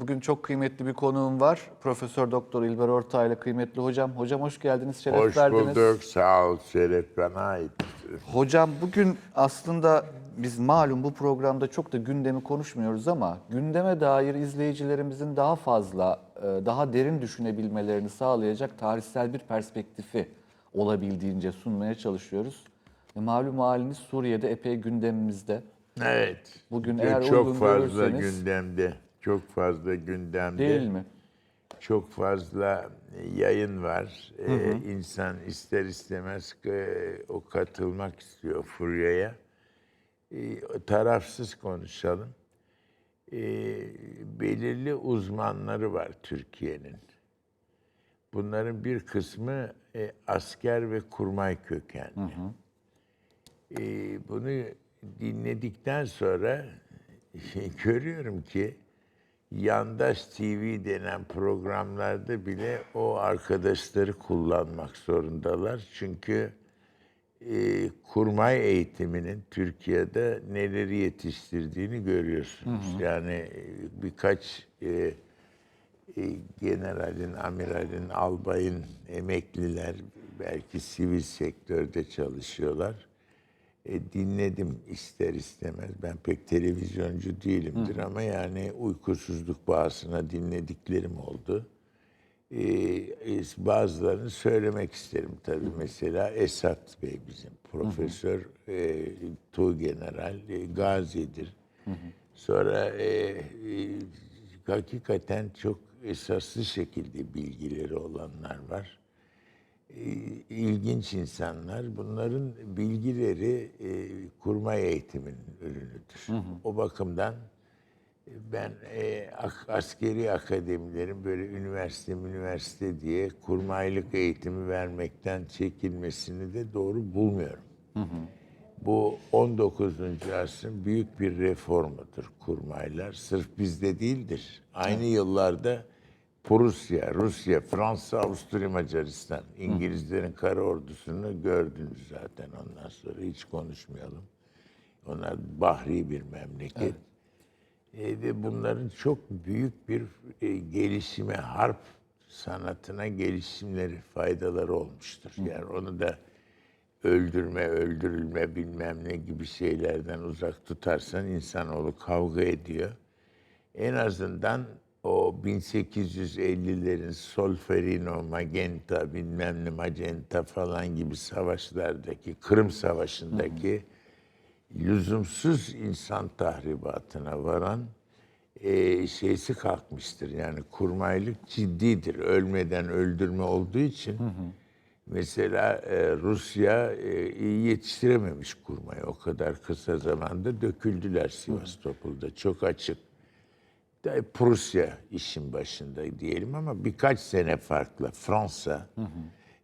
Bugün çok kıymetli bir konuğum var. Profesör Doktor İlber Ortaylı kıymetli hocam. Hocam hoş geldiniz, şeref Hoş verdiniz. bulduk. Sağ ol. Şeref bana ait. Hocam bugün aslında biz malum bu programda çok da gündemi konuşmuyoruz ama gündeme dair izleyicilerimizin daha fazla, e, daha derin düşünebilmelerini sağlayacak tarihsel bir perspektifi olabildiğince sunmaya çalışıyoruz. E, malum haliniz Suriye'de epey gündemimizde. Evet. Bugün eğer çok uygun fazla görürseniz- gündemde. Çok fazla gündemde. Değil mi? Çok fazla yayın var. Ee, insan ister istemez e, o katılmak istiyor furyaya. Ee, tarafsız konuşalım. Ee, belirli uzmanları var Türkiye'nin. Bunların bir kısmı e, asker ve kurmay kökenli. Ee, bunu dinledikten sonra görüyorum ki yandaş TV denen programlarda bile o arkadaşları kullanmak zorundalar. Çünkü e, kurmay eğitiminin Türkiye'de neleri yetiştirdiğini görüyorsunuz. Yani e, birkaç e, e, generalin, amiralin, albayın, emekliler belki sivil sektörde çalışıyorlar. E, dinledim ister istemez. Ben pek televizyoncu değilimdir ama yani uykusuzluk bağısına dinlediklerim oldu. E, e, bazılarını söylemek isterim tabii. Mesela Esat Bey bizim profesör, e, Tuğgeneral, e, gazidir. Sonra e, e, hakikaten çok esaslı şekilde bilgileri olanlar var. İlginç insanlar. Bunların bilgileri e, kurmay eğitiminin ürünüdür. O bakımdan e, ben e, askeri akademilerin böyle üniversite üniversite diye kurmaylık eğitimi vermekten çekilmesini de doğru bulmuyorum. Bu 19. asrın büyük bir reformudur kurmaylar. Sırf bizde değildir. Aynı yıllarda Prusya, Rusya, Fransa, Avusturya, Macaristan, İngilizlerin kara ordusunu gördünüz zaten ondan sonra hiç konuşmayalım. Onlar bahri bir memleket. E, ve bunların çok büyük bir e, gelişime, harp sanatına gelişimleri, faydaları olmuştur. Yani onu da öldürme, öldürülme bilmem ne gibi şeylerden uzak tutarsan insanoğlu kavga ediyor. En azından o 1850'lerin Solferino, Magenta, bilmem ne Magenta falan gibi savaşlardaki, Kırım Savaşı'ndaki lüzumsuz insan tahribatına varan e, şeysi kalkmıştır. Yani kurmaylık ciddidir. Ölmeden öldürme olduğu için mesela e, Rusya e, iyi yetiştirememiş kurmayı. O kadar kısa zamanda döküldüler Sivastopol'da. Çok açık. Da- Prusya işin başında diyelim ama birkaç sene farklı. Fransa,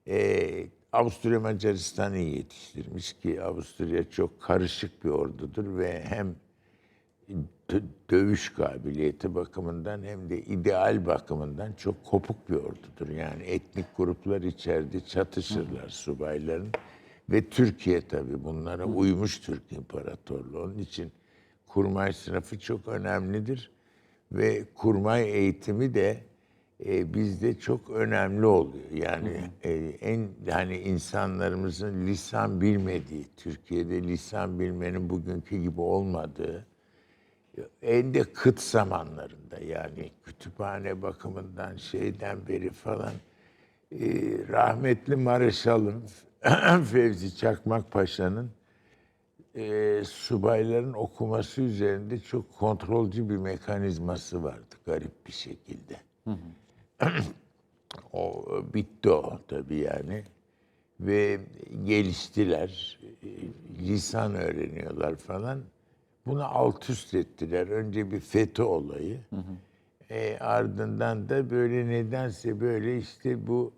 e, Avusturya Macaristan'ı yetiştirmiş ki Avusturya çok karışık bir ordudur ve hem dö- dövüş kabiliyeti bakımından hem de ideal bakımından çok kopuk bir ordudur. Yani etnik gruplar içeride çatışırlar subayların ve Türkiye tabii bunlara uymuş Türk İmparatorluğu. Onun için kurmay sınıfı çok önemlidir ve kurmay eğitimi de e, bizde çok önemli oluyor. Yani e, en hani insanlarımızın lisan bilmediği, Türkiye'de lisan bilmenin bugünkü gibi olmadığı en de kıt zamanlarında yani kütüphane bakımından şeyden beri falan e, rahmetli Mareşal'ın Fevzi Çakmak Paşa'nın e, subayların okuması üzerinde çok kontrolcü bir mekanizması vardı garip bir şekilde. o bitti o tabii yani ve geliştiler, lisan öğreniyorlar falan. Bunu alt üst ettiler. Önce bir FETÖ olayı. E, ardından da böyle nedense böyle işte bu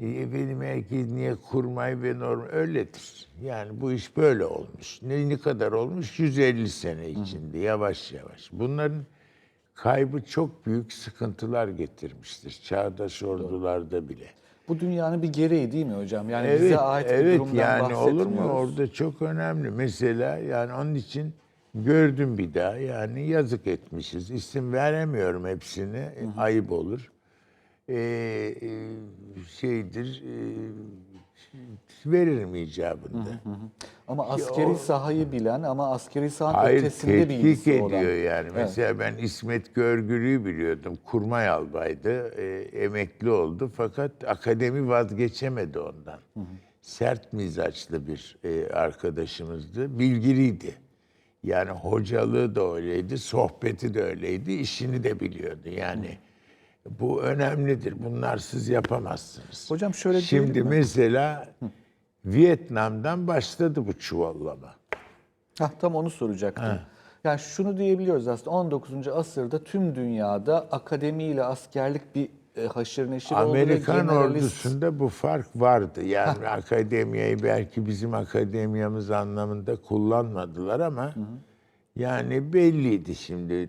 efendim herkes niye kurmay ve norm öyledir. Yani bu iş böyle olmuş. Ne, ne kadar olmuş? 150 sene içinde yavaş yavaş. Bunların kaybı çok büyük sıkıntılar getirmiştir. Çağdaş ordularda bile. Bu dünyanın bir gereği değil mi hocam? Yani Evet, bize ait bir evet durumdan yani olur mu? Orada çok önemli. Mesela yani onun için Gördüm bir daha yani yazık etmişiz. İsim veremiyorum hepsini. Ayıp olur. Ee, e, şeydir e, veririm icabında. Ama askeri sahayı bilen ama askeri sahanın Hayır ötesinde tetkik bilgisi ediyor olan. yani. Mesela ben İsmet Görgülü'yü biliyordum. Kurmay albaydı. e, emekli oldu fakat akademi vazgeçemedi ondan. Sert mizaçlı bir e, arkadaşımızdı. Bilgiliydi. Yani hocalığı da öyleydi, sohbeti de öyleydi, işini de biliyordu. Yani bu önemlidir. Bunlar siz yapamazsınız. Hocam şöyle Şimdi mi? mesela Vietnam'dan başladı bu çuvallama. Hah, tam onu soracaktım. Yani şunu diyebiliyoruz aslında 19. asırda tüm dünyada akademiyle askerlik bir e, haşır neşir Amerikan generalist- ordusunda bu fark vardı. Yani akademiyeyi belki bizim akademiyamız anlamında kullanmadılar ama yani belliydi şimdi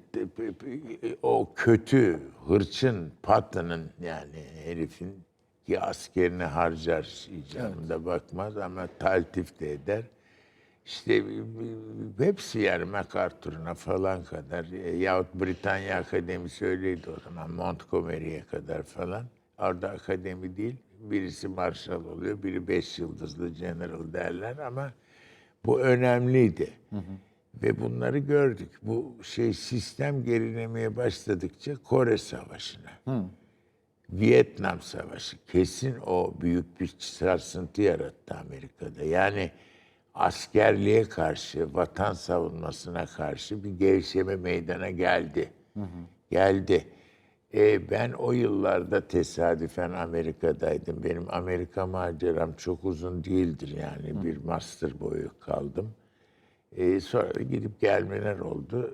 o kötü hırçın Patton'ın yani herifin ki askerini harcar icabında bakmaz ama taltif de eder. İşte hepsi yani MacArthur'una falan kadar e, yahut Britanya Akademisi öyleydi o zaman Montgomery'e kadar falan. Orada akademi değil. Birisi marshal oluyor, biri beş yıldızlı general derler ama bu önemliydi. Ve bunları gördük. Bu şey sistem gerilemeye başladıkça Kore Savaşı'na. Vietnam Savaşı kesin o büyük bir sarsıntı yarattı Amerika'da. Yani askerliğe karşı, vatan savunmasına karşı bir gevşeme meydana geldi. Geldi. Ee, ben o yıllarda tesadüfen Amerika'daydım. Benim Amerika maceram çok uzun değildir yani. Bir master boyu kaldım. Ee, sonra gidip gelmeler oldu.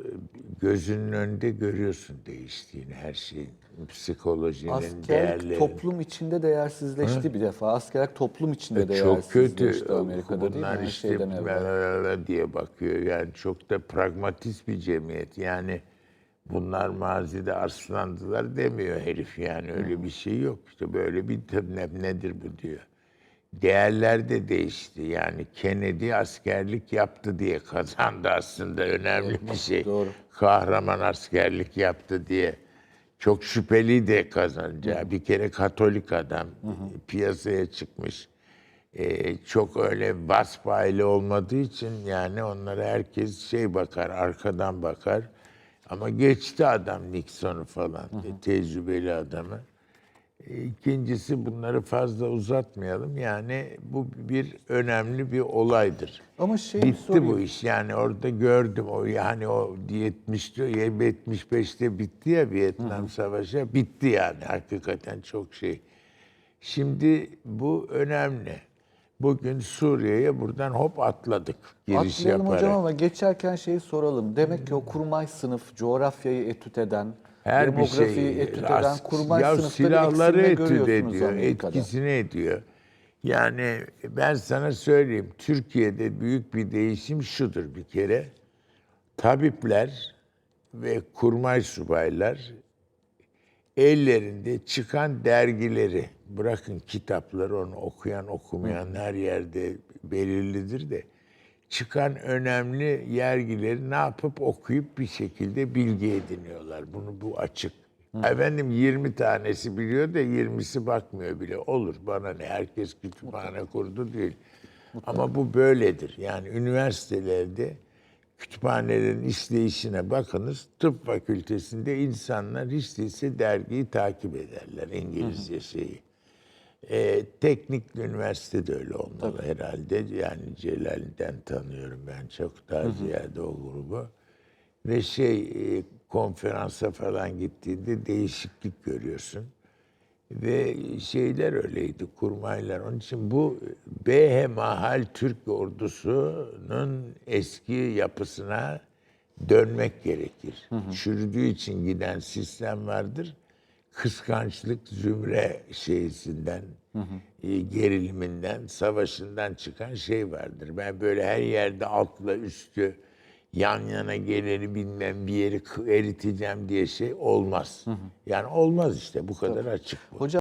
Gözünün önünde görüyorsun değiştiğini her şeyin. Psikolojinin, Askerlik değerlerin. toplum içinde değersizleşti bir defa. Askerlik toplum içinde E, çok kötü. değersizleşti Amerika'da değil mi? Bunlar Her işte evvel. diye bakıyor. Yani çok da pragmatist bir cemiyet. Yani bunlar mazide arslandılar demiyor herif yani. Öyle bir şey yok. İşte böyle bir ne, nedir bu diyor. Değerler de değişti. Yani Kennedy askerlik yaptı diye kazandı aslında. Önemli bir şey. doğru. Kahraman askerlik yaptı diye. Çok şüpheli de kazanacağı. Bir kere Katolik adam piyasaya çıkmış. Ee, çok öyle vasf aile olmadığı için yani onlara herkes şey bakar, arkadan bakar. Ama geçti adam Nixon'u falan, tecrübeli adamı. İkincisi bunları fazla uzatmayalım. Yani bu bir önemli bir olaydır. Ama şey Bitti sorayım. bu iş. Yani orada gördüm o yani o 70'te 75'te bitti ya Vietnam Savaşı. Bitti yani hakikaten çok şey. Şimdi bu önemli. Bugün Suriye'ye buradan hop atladık. Giriş Atlayalım yaparak. hocam ama geçerken şeyi soralım. Demek ki o kurmay sınıf coğrafyayı etüt eden, Her bir demografiyi şey etüt eden kurmay ya sınıfta bir silahları eksilme etüt görüyorsunuz ediyor, Amerika'da. etkisini ediyor. Yani ben sana söyleyeyim, Türkiye'de büyük bir değişim şudur bir kere. Tabipler ve kurmay subaylar ellerinde çıkan dergileri, bırakın kitapları onu okuyan okumayan her yerde belirlidir de çıkan önemli yergileri ne yapıp okuyup bir şekilde bilgi ediniyorlar. Bunu bu açık. Efendim 20 tanesi biliyor da 20'si bakmıyor bile. Olur bana ne herkes kütüphane kurdu değil. Ama bu böyledir. Yani üniversitelerde kütüphanelerin işleyişine bakınız. Tıp fakültesinde insanlar hiç değilse dergiyi takip ederler. İngilizce şeyi. Ee, teknik üniversite de öyle olmalı herhalde. Yani Celal'den tanıyorum ben çok daha ziyade o grubu. Ve şey e, konferansa falan gittiğinde değişiklik görüyorsun. Ve şeyler öyleydi, kurmaylar. Onun için bu behemahal Türk ordusunun eski yapısına dönmek gerekir. Çürüdüğü için giden sistem vardır. Kıskançlık zümre şeysinden, e, geriliminden, savaşından çıkan şey vardır. Ben böyle her yerde altla üstü yan yana geleni bilmem bir yeri eriteceğim diye şey olmaz. Yani olmaz işte bu kadar açık bu. Hocam